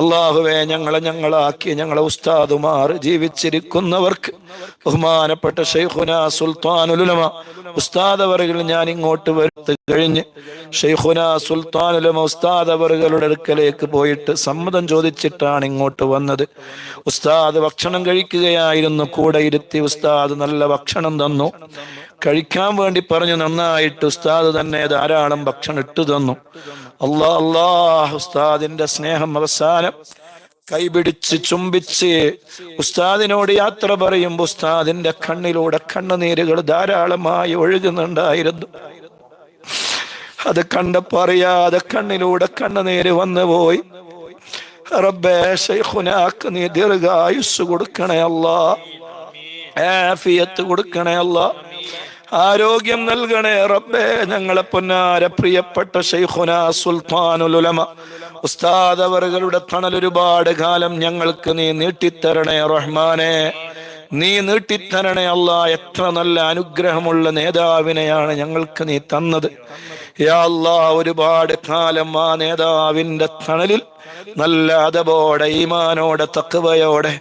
അള്ളാഹുവെ ഞങ്ങളെ ഞങ്ങളാക്കി ഞങ്ങളെ ഉസ്താദുമാർ ജീവിച്ചിരിക്കുന്നവർക്ക് ബഹുമാനപ്പെട്ട ഷെയ്ഖുന സുൽത്താനുലുലമ ഉസ്താദവറുകൾ ഞാൻ ഇങ്ങോട്ട് വരുത്തി കഴിഞ്ഞ് ഷെയ്ഖുന സുൽത്താനുലമ ഉസ്താദവറുകളുടെ അടുക്കലേക്ക് പോയിട്ട് സമ്മതം ചോദിച്ചിട്ടാണ് ഇങ്ങോട്ട് വന്നത്. ഉസ്താദ് ഭക്ഷണം കഴിക്കുകയായിരുന്നു കൂടെ ഇരുത്തി ഉസ്താദ് നല്ല ഭക്ഷണം തന്നു. കഴിക്കാൻ വേണ്ടി പറഞ്ഞു നന്നായിട്ട് ഉസ്താദ് തന്നെ ധാരാളം ഭക്ഷണം ഇട്ടു തന്നു. അള്ളാ അള്ളാഹ് ഉസ്താദിന്റെ സ്നേഹം അവസാനം കൈപിടിച്ച് ചുംബിച്ച് ഉസ്താദിനോട് യാത്ര പറയുമ്പോൾ ഉസ്താദിന്റെ കണ്ണിലൂടെ കണ്ണുനീരുകൾ ധാരാളമായി ഒഴുകുന്നുണ്ടായിരുന്നു. അത് കണ്ടപ്പോ അറിയാതെ കണ്ണിലൂടെ കണ്ണുനീര് വന്നു പോയി. നീ ദീർഘായുസ് കൊടുക്കണേ അല്ലാ ആഫിയത്ത് കൊടുക്കണേ അല്ലാ ആരോഗ്യം നൽകണേ റബ്ബേ. ഞങ്ങളെ പൊന്നാര പ്രിയപ്പെട്ട ഷെയ്ഖുന സുൽത്താനുലുലമ ഉസ്താദ് അവറുകളുടെ തണൽ ഒരുപാട് കാലം ഞങ്ങൾക്ക് നീ നീട്ടിത്തരണേ റഹ്മാനെ. നീ നീട്ടിത്തരണേ അല്ല എത്ര നല്ല അനുഗ്രഹമുള്ള നേതാവിനെയാണ് ഞങ്ങൾക്ക് നീ തന്നത്. യാ ഒരുപാട് കാലം ആ നേതാവിന്റെ തണലിൽ നല്ല അതബോടെ ഈമാനോടെ തക്കവയോടെ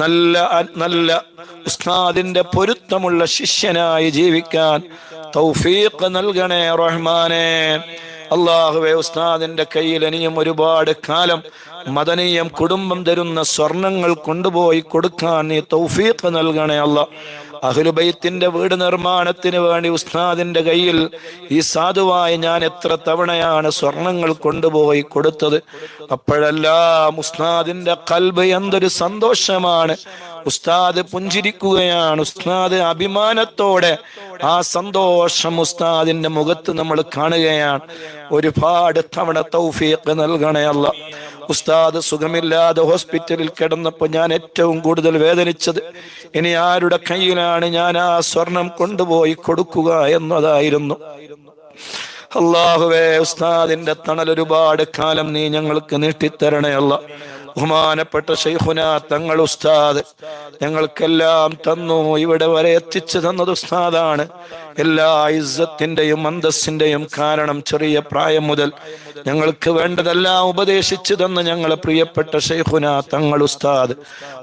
നല്ല നല്ല ഉസ്താദിന്റെ പൊരുത്തമുള്ള ശിഷ്യനായി ജീവിക്കാൻ തൗഫീഖ് നൽകണേ റഹ്മാനെ. അള്ളാഹുവെ ഉസ്താദിന്റെ കയ്യിൽ ഇനിയും ഒരുപാട് കാലം മദനീയം കുടുംബം തരുന്ന സ്വർണങ്ങൾ കൊണ്ടുപോയി കൊടുക്കാൻ നീ തൗഫീഖ് നൽകണേ അല്ല അഹ്ലുബൈത്തിന്റെ വീട് നിർമ്മാണത്തിന് വേണ്ടി ഉസ്താദിന്റെ കയ്യിൽ ഈ സാധുവായി ഞാൻ എത്ര തവണയാണ് സ്വർണങ്ങൾ കൊണ്ടുപോയി കൊടുത്തത്. അപ്പോഴെല്ലാം ഉസ്താദിന്റെ കൽബ് എന്തൊരു സന്തോഷമാണ്. ഉസ്താദ് പുഞ്ചിരിക്കുകയാണ്. ഉസ്താദ് അഭിമാനത്തോടെ ആ സന്തോഷം ഉസ്താദിന്റെ മുഖത്ത് നമ്മൾ കാണുകയാണ്. ഒരുപാട് തവണ തൗഫീഖ് നൽകണേ ഉസ്താദ് സുഖമില്ലാതെ ഹോസ്പിറ്റലിൽ കിടന്നപ്പോൾ ഞാൻ ഏറ്റവും കൂടുതൽ വേദനിച്ചത് ഇനി ആരുടെ കയ്യിലാണ് ഞാൻ ആ സ്വർണം കൊണ്ടുപോയി കൊടുക്കുക എന്നതായിരുന്നു. അള്ളാഹുവേ ഉസ്താദിന്റെ തണൽ ഒരുപാട് കാലം നീ ഞങ്ങൾക്ക് നീട്ടിത്തരണേ അല്ല. ബഹുമാനപ്പെട്ട ഷെയ്ഖുന തങ്ങൾ ഉസ്താദ്. ഞങ്ങൾക്കെല്ലാം തന്നു. ഇവിടെ വരെ എത്തിച്ചു തന്നത് ഉസ്താദാണ്. എല്ലാ ഇസ്സത്തിന്റെയും അന്തസ്സിന്റെയും കാരണം ചെറിയ പ്രായം മുതൽ ഞങ്ങൾക്ക് വേണ്ടതെല്ലാം ഉപദേശിച്ചു തന്ന ഞങ്ങളെ പ്രിയപ്പെട്ട ഷെയ്ഖുന തങ്ങൾ ഉസ്താദ്.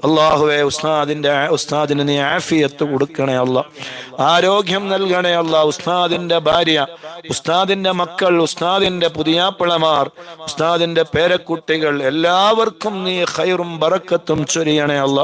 അള്ളാഹുവെ ഉസ്താദിന്റെ ഉസ്താദിന് നീ ആഫിയത്ത് കൊടുക്കണേ അല്ല ആരോഗ്യം നൽകണേ അല്ല ഉസ്താദിന്റെ ഭാര്യ ഉസ്താദിന്റെ മക്കൾ ഉസ്താദിന്റെ പുതിയാപ്പിളമാർ ഉസ്താദിന്റെ പേരക്കുട്ടികൾ എല്ലാവർക്കും നീ ഖൈറും ബറക്കത്തും ചൊരിയണേ അല്ല.